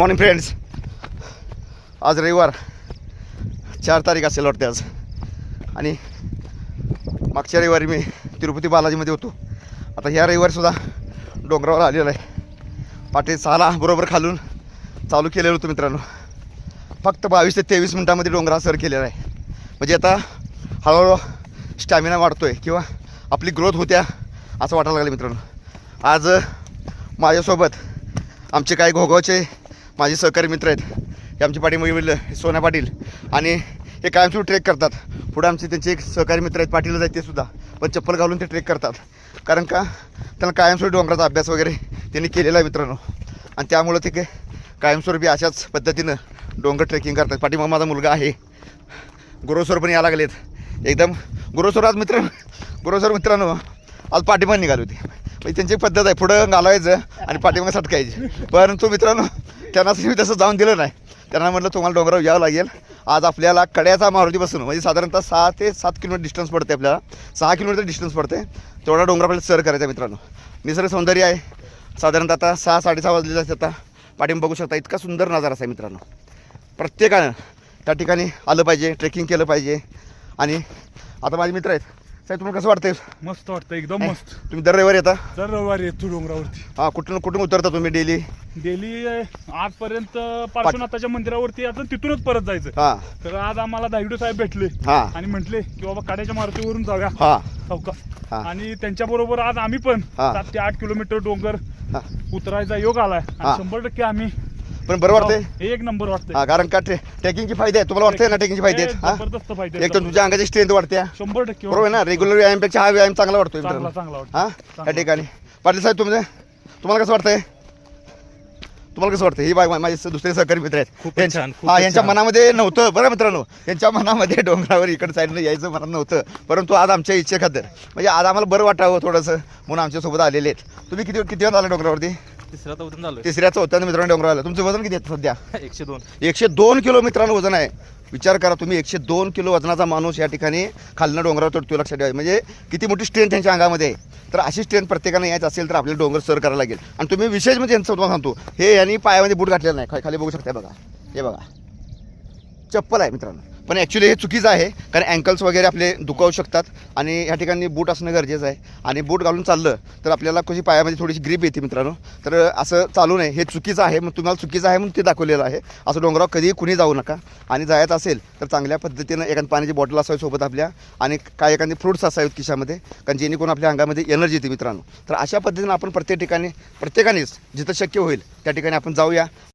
Morning friends आज रविवार. चार तारीख असेल वाटते आज. आणि मागच्या रविवारी मी तिरुपती बालाजीमध्ये होतो. आता ह्या रविवारीसुद्धा डोंगरावर आलेलो आहे. पाठी सहाला बरोबर खालून चालू केलेलं होतं मित्रांनो. फक्त बावीस ते तेवीस मिनटामध्ये डोंगरा सर केलेला आहे. म्हणजे आता हळूहळू स्टॅमिना वाढतो आहे किंवा आपली ग्रोथ होत्या असं वाटायला लागलं मित्रांनो. आज माझ्यासोबत आमचे काही घोगावचे माझे सहकारी मित्र आहेत. हे आमचे पाठीमागे सोना पाटील. आणि हे कायमस्वरूपी ट्रेक करतात. पुढे आमचे त्यांचे एक सहकारी मित्र आहेत पाटीलच आहेत ते सुद्धा. पण चप्पल घालून ते ट्रेक करतात. कारण का? त्यांना कायमस्वरूपी डोंगराचा अभ्यास वगैरे त्यांनी केलेला आहे मित्रांनो. आणि त्यामुळं ते कायमस्वरूपी अशाच पद्धतीनं डोंगर ट्रेकिंग करतात. पाठीमाग माझा मुलगा आहे. गुरुस्वर पण यायला लागलेत. एकदम गुरुस्वर आज मित्र गुरुस्वर मित्रांनो आज पाठीमाग निघाली होती. म्हणजे त्यांची पद्धत आहे. पुढं घालायचं आणि पाठीमागे सटकायची. परंतु मित्रांनो त्यांना मी तसं जाऊन दिलं नाही. त्यांना म्हटलं तुम्हाला डोंगरावर यावं लागेल. आज आपल्याला कड्याचा मारुतीपासून म्हणजे साधारणतः सहा ते सात किलोमीटर डिस्टन्स पडते आपल्याला. सहा किलोमीटर डिस्टन्स पडते तेवढा डोंगर आपल्याला सर करायचा आहे मित्रांनो. निसर्ग सौंदर्य आहे. साधारणतः आता सहा साडेसहा वाजलेले असतात आता. पाठिंबा बघू शकता इतका सुंदर नजारा आहे मित्रांनो. प्रत्येकानं त्या ठिकाणी आलं पाहिजे ट्रेकिंग केलं पाहिजे. आणि आता माझे मित्र आहेत. साहेब तुम्हाला कसं वाटतंय? मस्त वाटतं एकदम मस्त. तुम्ही दर रविवारी येता? दर रविवारी येतो डोंगरावरती. हां कुठून कुठून उतरता तुम्ही डेली? डेली आजपर्यंत पार्श्वनाथाच्या मंदिरावरती आता तिथूनच परत जायचं. हां. तर आज आम्हाला दाहिडू साहेब भेटले. हां. आणि म्हटले की बाबा काड्याच्या मारुतीवरून जाऊया. हां. हा. आणि त्यांच्या बरोबर आज आम्ही पण हा. सात ते आठ किलोमीटर डोंगर हां. उतरायचा योग आलाय. हा. आणि शंभर टक्के आम्ही पण बरं वाटतंय? हो, एक नंबर वाटतंय. हां कारण का ट्रे ट्रेकिंगचे फायदे आहेत? तुम्हाला वाटतंय ना ट्रेकिंगचे फायदे आहेत? हे हां? जबरदस्त फायदे एक तर तुझ्या अंगाची स्ट्रेंथ वाढते शंभर टक्के बरोबर आहे ना? रेग्युलर व्यायामपेक्षा हा व्यायाम चांगला वाटतोय चांगला मित्रांनो. चांगला वाटतं हां? त्या ठिकाणी. पाटील साहेब तुमचे? तुम्हाला कसं वाटतंय? तुम्हाला कसं वाटतं ही बाय माझे स- दुसरे सहकारी मित्र आहेत. खूपच यांच्या- छान, खूपच हा यांच्या छान. मनामध्ये नव्हतं. बरं मित्रांनो यांच्या मनामध्ये डोंगरावर इकडे साईडनं यायचं मनात नव्हतं. परंतु आज आमच्या इच्छे खातर म्हणजे आज आम्हाला बरं वाटावं थोडंसं म्हणून आमच्यासोबत आलेले आहेत. तुम्ही किती किती वेळ आला डोंगरावरती? तिसरा चौथ्यानं झालोय. तिसऱ्या चौथ्या मित्रांनो तुमचं वजन किती आहे सध्या? एकशे दोन. एकशे दोन किलो मित्रांनो वजन आहे. विचार करा तुम्ही एकशे दोन किलो वजनाचा माणूस या ठिकाणी खालनं डोंगरावर चढतो लक्षात ठेवा. म्हणजे किती मोठी स्ट्रेंथ त्यांच्या अंगामध्ये. आहे तर अशी स्ट्रेंथ प्रत्येकाने यायचं असेल तर आपल्याला डोंगर सर करायला लागेल. आणि तुम्ही विशेष म्हणजे यांचं तुम्हाला सांगतो हे यांनी पायामध्ये बूट घातलेलं नाही. खाली बघू शकता बघा. हे बघा. चप्पल आहे मित्रांनो. पण ॲक्च्युली हे चुकीचं आहे. कारण अँकल्स वगैरे आपले दुखावू शकतात आणि ह्या ठिकाणी बूट असणं गरजेचं आहे. आणि बूट घालून चाललं तर आपल्याला कशी पायामध्ये थोडीशी ग्रीप येते मित्रांनो. तर असं चालू नये. हे चुकीचं आहे. मग तुम्हाला चुकीचं आहे म्हणून ते दाखवलेलं आहे. असं डोंगरावर कधीही कुणी जाऊ नका. आणि जायचं असेल तर चांगल्या पद्धतीनं एखादी पाण्याची बॉटल असावी सोबत आपल्या आणि काय एखादी फ्रुट्स असावेत खिशामध्ये. कारण जेणेकरून आपल्या अंगामध्ये एनर्जी येते मित्रांनो. तर अशा पद्धतीनं आपण प्रत्येक ठिकाणी प्रत्येकानेच जिथं शक्य होईल त्या ठिकाणी आपण जाऊया.